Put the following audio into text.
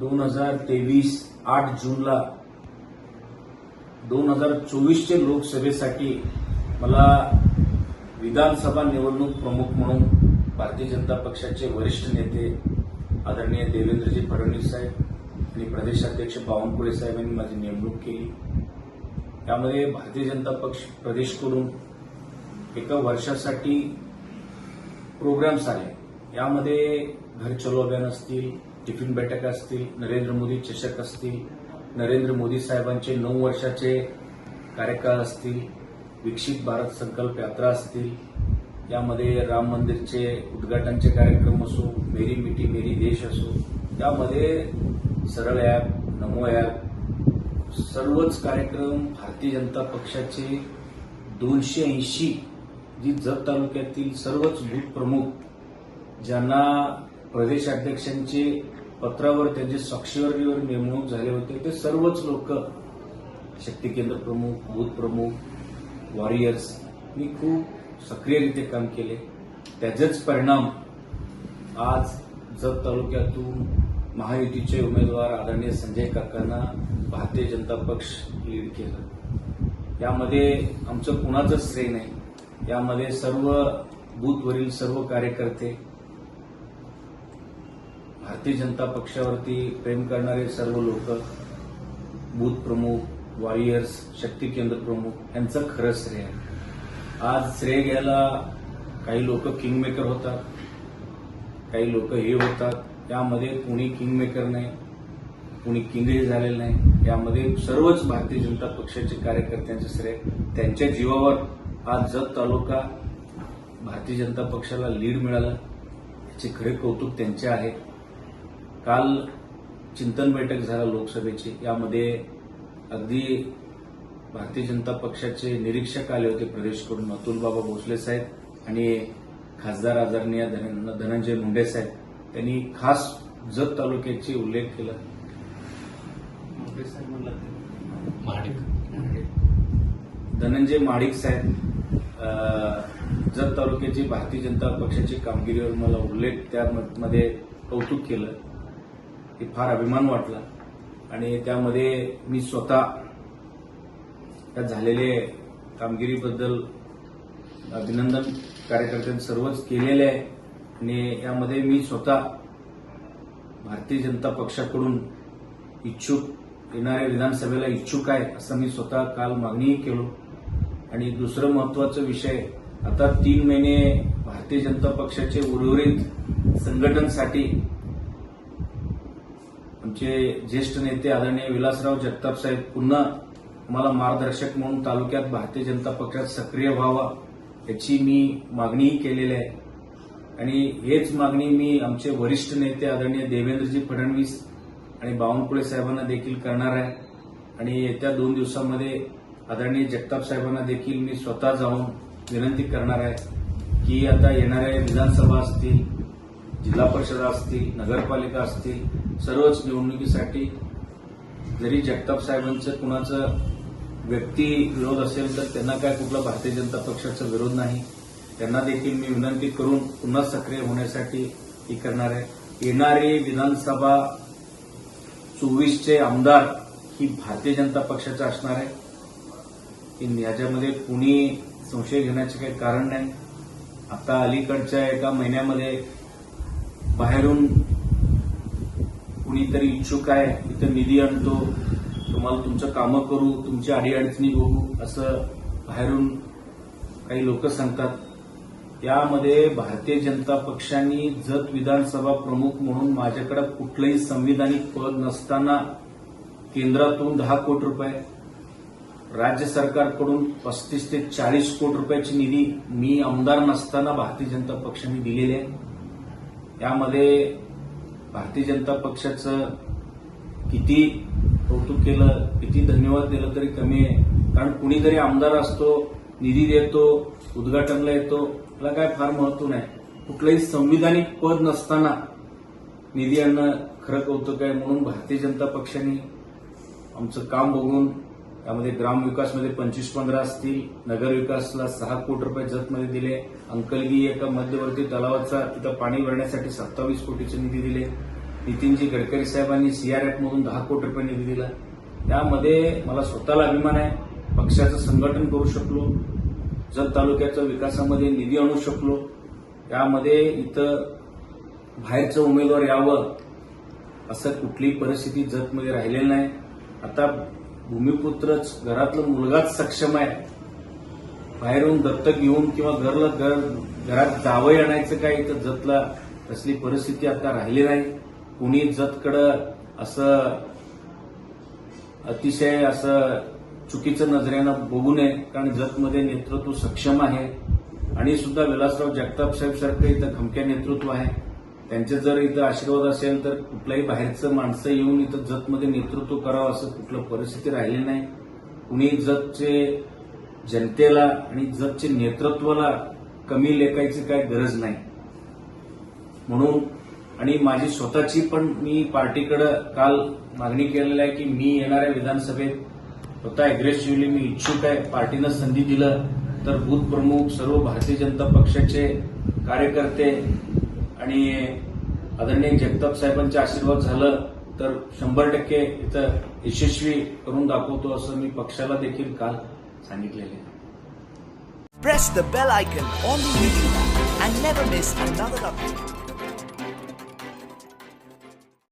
दोन हजार तेवीस आठ जूनला दोन हजार चोवीसचे लोकसभेसाठी मला विधानसभा निवडणूक प्रमुख म्हणून भारतीय जनता पक्षाचे वरिष्ठ नेते आदरणीय देवेंद्रजी फडणवीस साहेब आणि प्रदेशाध्यक्ष बावनकुळे साहेबांनी माझी नेमणूक केली. त्यामध्ये भारतीय जनता पक्ष प्रदेशकडून एका वर्षासाठी प्रोग्राम्स आले. यामध्ये घर चलो अभियान असतील टिफिन बैठका असतील नरेंद्र मोदी चषक असतील नरेंद्र मोदी साहेबांचे नऊ वर्षाचे कार्यकाळ असतील विकसित भारत संकल्प यात्रा असतील यामध्ये राम मंदिरचे उद्घाटनचे कार्यक्रम असो मेरी मिठी मेरी देश असो त्यामध्ये सरळ ॲप नमो ॲप सर्वच कार्यक्रम भारतीय जनता पक्षाचे दोनशे ऐंशी जी जत तालुक्यातील सर्वच बूथ प्रमुख ज्यांना प्रदेशाध्यक्षांचे पत्रावर त्यांची स्वाक्षरीवर नेमणूक झाले होते. ते सर्वच लोक शक्ती केंद्र प्रमुख बूथ प्रमुख वॉरियर्स मी खूप सक्रियरित्या काम केले. त्याचेच परिणाम आज जत तालुक्यातून महायुतीचे उमेदवार आदरणीय संजय काकांना भारतीय जनता पक्ष लीड केलं. यामध्ये आमचं कुणाचंच श्रेय नाही. यामध्ये सर्व बूथवरील सर्व कार्यकर्ते भारतीय जनता पक्षावरती प्रेम करणारे सर्व लोक बूथ प्रमुख वॉरियर्स शक्ती केंद्र प्रमुख यांचं खरं श्रेय आहे. आज श्रेय घ्यायला काही लोक किंगमेकर होतात काही लोक हे होतात. त्यामध्ये कुणी किंगमेकर नाही कुणी किंगही झालेलं नाही. यामध्ये सर्वच भारतीय जनता पक्षाचे कार्यकर्त्यांचे श्रेय त्यांच्या जीवावर आज जत तालुका भारतीय जनता पक्षाला लीड मिळालं. याचे खरे कौतुक त्यांचे आहे. काल चिंतन बैठक झाला लोकसभेची. यामध्ये अगदी भारतीय जनता पक्षाचे निरीक्षक आले होते प्रदेशकडून. अतुल बाबा भोसले साहेब आणि खासदार आदरणीय धन- धनंजय मुंडे साहेब. त्यांनी खास जत तालुक्याचे उल्लेख केला. मुंडे साहेब म्हणला ते. धनंजय माडिक साहेब जत तालुक्याची भारतीय जनता पक्षाची कामगिरीवर मला उल्लेख त्यामध्ये कौतुक केलं. हे फार अभिमान वाटला. आणि त्यामध्ये मी स्वतः त्या झालेले कामगिरीबद्दल अभिनंदन कार्यकर्त्यांनी सर्वच केलेले आहे. आणि यामध्ये मी स्वतः भारतीय जनता पक्षाकडून इच्छुक येणाऱ्या विधानसभेला इच्छुक आहे असं मी स्वतः काल मागणीही केलो. आणि दुसरं महत्त्वाचा विषय आता तीन महिने भारतीय जनता पक्षाचे उर्वरित संघटनसाठी आमचे ज्येष्ठ नेते आदरणीय विलासराव जगताप साहेब पुन्हा मला मार्गदर्शक म्हणून तालुक्यात भारतीय जनता पक्षात सक्रिय व्हावा याची मी मागणीही केलेली आहे. आणि हेच मागणी मी आमचे वरिष्ठ नेते आदरणीय देवेंद्रजी फडणवीस आणि बावनकुळे साहेबांना देखील करणार आहे. आणि येत्या दोन दिवसामध्ये आदरणीय जगताप साहेबांना देखील मी स्वतः जाऊन विनंती करणार आहे की आता येणाऱ्या विधानसभा असतील जिल्हा परिषदा असतील नगरपालिका असतील सर्वच निवडणुकीसाठी जरी जगताप साहेबांचं कुणाचं व्यक्ती विरोध असेल तर त्यांना काय कुठला भारतीय जनता पक्षाचा विरोध नाही. त्यांना देखील मी विनंती करून पुन्हा सक्रिय होण्यासाठी ही करणार आहे. येणारी विधानसभा चोवीसचे आमदार ही भारतीय जनता पक्षाचं असणार आहे. की याच्यामध्ये कुणी संशय घेण्याचे काही कारण नाही. आता अलीकडच्या एका महिन्यामध्ये बाहेरून कुणीतरी इच्छुक आहे इथं निधी आणतो तुम्हाला तुमचं कामं करू तुमची अडीअडचणी बघू असं बाहेरून काही लोक सांगतात. यामध्ये भारतीय जनता पक्षाने जत विधानसभा प्रमुख म्हणून माझ्याकडे कुठलंही संविधानिक पद नसताना केंद्रातून दहा कोटी रुपये राज्य सरकारकडून पस्तीस ते चाळीस कोटी रुपयाची निधी मी आमदार नसताना भारतीय जनता पक्षाने दिलेली आहे. यामध्ये भारतीय जनता पक्षाचं किती कौतुक केलं किती धन्यवाद दिलं तरी कमी आहे. कारण कुणीतरी आमदार असतो निधी देतो उद्घाटनला येतो त्याला काय फार महत्त्व नाही. कुठलंही संविधानिक पद नसताना निधी आणणं खरं कौतुक आहे म्हणून भारतीय जनता पक्षाने आमचं काम बघून त्यामध्ये ग्रामविकासमध्ये पंचवीस पंधरा असतील नगरविकासला सहा कोटी रुपये जतमध्ये दिले अंकलगी एका मध्यवर्ती तलावाचा तिथं पाणी भरण्यासाठी सत्तावीस कोटीचे निधी दिले नितीनजी गडकरी साहेबांनी सीआरएफमधून दहा कोटी रुपये निधी दिला. त्यामध्ये मला स्वतःला अभिमान आहे पक्षाचं संघटन करू शकलो जत तालुक्याच्या विकासामध्ये निधी आणू शकलो त्यामध्ये इथं बाहेरचं उमेदवार यावं असं कुठलीही परिस्थिती जतमध्ये राहिलेली नाही. आता भूमिपुत्रच घरातला मुलगाच सक्षम आहे. बाहेरून दत्तक घेऊन किंवा घरला घर घरात जावं आणायचं काय इथं जतला तसली परिस्थिती आता राहिली नाही. कुणी जतकडं असं अतिशय असं चुकीचं नजरेनं बघू नये कारण जतमध्ये नेतृत्व सक्षम आहे. आणि सुद्धा विलासराव जगताप साहेब सारखं इथं खमक्या नेतृत्व आहे. त्यांचे जर इथं आशीर्वाद असेल तर कुठल्याही बाहेरचं माणसं येऊन इथं जतमध्ये नेतृत्व करावं असं कुठलं परिस्थिती राहिली नाही. कुणी जतचे जनतेला आणि जतचे नेतृत्वाला कमी लेखायची काय गरज नाही. म्हणून आणि माझी स्वतःची पण मी पार्टीकडे काल मागणी केलेली आहे की मी येणाऱ्या विधानसभेत स्वतः अग्रेसिव्हली मी इच्छुक आहे पार्टीनं संधी दिलं तर बूथ प्रमुख सर्व भारतीय जनता पक्षाचे कार्यकर्ते आणि आदरणीय जगताप साहेबांचे आशीर्वाद झालं तर शंभर टक्के इथं यशस्वी करून दाखवतो असं मी पक्षाला देखील काल सांगितलेले आहे Press the bell icon on the YouTube and never miss another update.